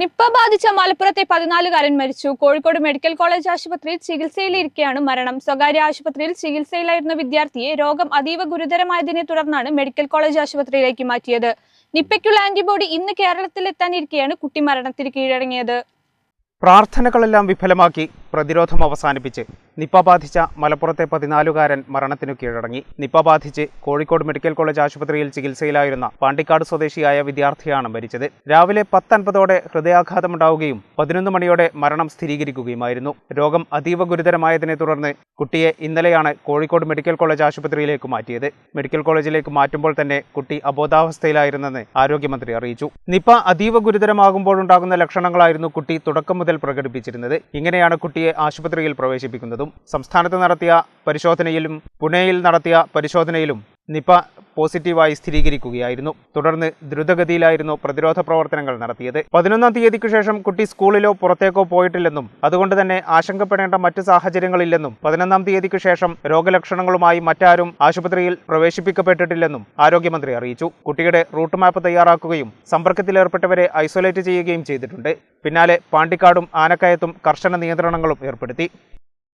Nipah ബാധിച്ച മലപ്പുറത്തെ പതിനാലുകാരൻ മരിച്ചു. കോഴിക്കോട് മെഡിക്കൽ കോളേജ് ആശുപത്രിയിൽ ചികിത്സയിലിരിക്കെയാണ് മരണം. സ്വകാര്യ ആശുപത്രിയിൽ ചികിത്സയിലായിരുന്ന വിദ്യാർത്ഥിയെ രോഗം അതീവ ഗുരുതരമായതിനെ തുടർന്നാണ് മെഡിക്കൽ കോളേജ് ആശുപത്രിയിലേക്ക് മാറ്റിയത്. നിപ്പയ്ക്കുള്ള ആന്റിബോഡി ഇന്ന് കേരളത്തിലെത്താനിരിക്കെയാണ് കുട്ടി മരണത്തിന് കീഴടങ്ങിയത്. പ്രാർത്ഥനകളെല്ലാം വിഫലമാക്കി. പ്രതിരോധം അവസാനിപ്പിച്ച് നിപ്പ ബാധിച്ച മലപ്പുറത്തെ പതിനാലുകാരൻ മരണത്തിനു കീഴടങ്ങി. നിപ്പ ബാധിച്ച് കോഴിക്കോട് മെഡിക്കൽ കോളേജ് ആശുപത്രിയിൽ ചികിത്സയിലായിരുന്ന പാണ്ടിക്കാട് സ്വദേശിയായ വിദ്യാർത്ഥിയാണ് മരിച്ചത്. രാവിലെ പത്തൻപതോടെ ഹൃദയാഘാതമുണ്ടാവുകയും പതിനൊന്ന് മണിയോടെ മരണം സ്ഥിരീകരിക്കുകയുമായിരുന്നു. രോഗം അതീവ ഗുരുതരമായതിനെ തുടർന്ന് കുട്ടിയെ ഇന്നലെയാണ് കോഴിക്കോട് മെഡിക്കൽ കോളേജ് ആശുപത്രിയിലേക്ക് മാറ്റിയത്. മെഡിക്കൽ കോളേജിലേക്ക് മാറ്റുമ്പോൾ തന്നെ കുട്ടി അബോധാവസ്ഥയിലായിരുന്നെന്ന് ആരോഗ്യമന്ത്രി അറിയിച്ചു. നിപ്പ അതീവ ഗുരുതരമാകുമ്പോഴുണ്ടാകുന്ന ലക്ഷണങ്ങളായിരുന്നു കുട്ടി തുടക്കം മുതൽ പ്രകടിപ്പിച്ചിരുന്നത്. ഇങ്ങനെയാണ് കുട്ടിയെ ആശുപത്രിയിൽ പ്രവേശിപ്പിക്കുന്നതും സംസ്ഥാനത്ത് നടത്തിയ പരിശോധനയിലും പുനെയിൽ നടത്തിയ പരിശോധനയിലും നിപ പോസിറ്റീവായി സ്ഥിരീകരിക്കുകയായിരുന്നു. തുടർന്ന് ദ്രുതഗതിയിലായിരുന്നു പ്രതിരോധ പ്രവർത്തനങ്ങൾ നടത്തിയത്. പതിനൊന്നാം തീയതിക്ക് ശേഷം കുട്ടി സ്കൂളിലോ പുറത്തേക്കോ പോയിട്ടില്ലെന്നും അതുകൊണ്ട് തന്നെ ആശങ്കപ്പെടേണ്ട മറ്റ് സാഹചര്യങ്ങളില്ലെന്നും പതിനൊന്നാം തീയതിക്ക് ശേഷം രോഗലക്ഷണങ്ങളുമായി മറ്റാരും ആശുപത്രിയിൽ പ്രവേശിപ്പിക്കപ്പെട്ടിട്ടില്ലെന്നും ആരോഗ്യമന്ത്രി അറിയിച്ചു. കുട്ടിയുടെ റൂട്ട് മാപ്പ് തയ്യാറാക്കുകയും സമ്പർക്കത്തിലേർപ്പെട്ടവരെ ഐസൊലേറ്റ് ചെയ്യുകയും ചെയ്തിട്ടുണ്ട്. പിന്നാലെ പാണ്ടിക്കാടും ആനക്കയത്തും കർശന നിയന്ത്രണങ്ങളും ഏർപ്പെടുത്തി.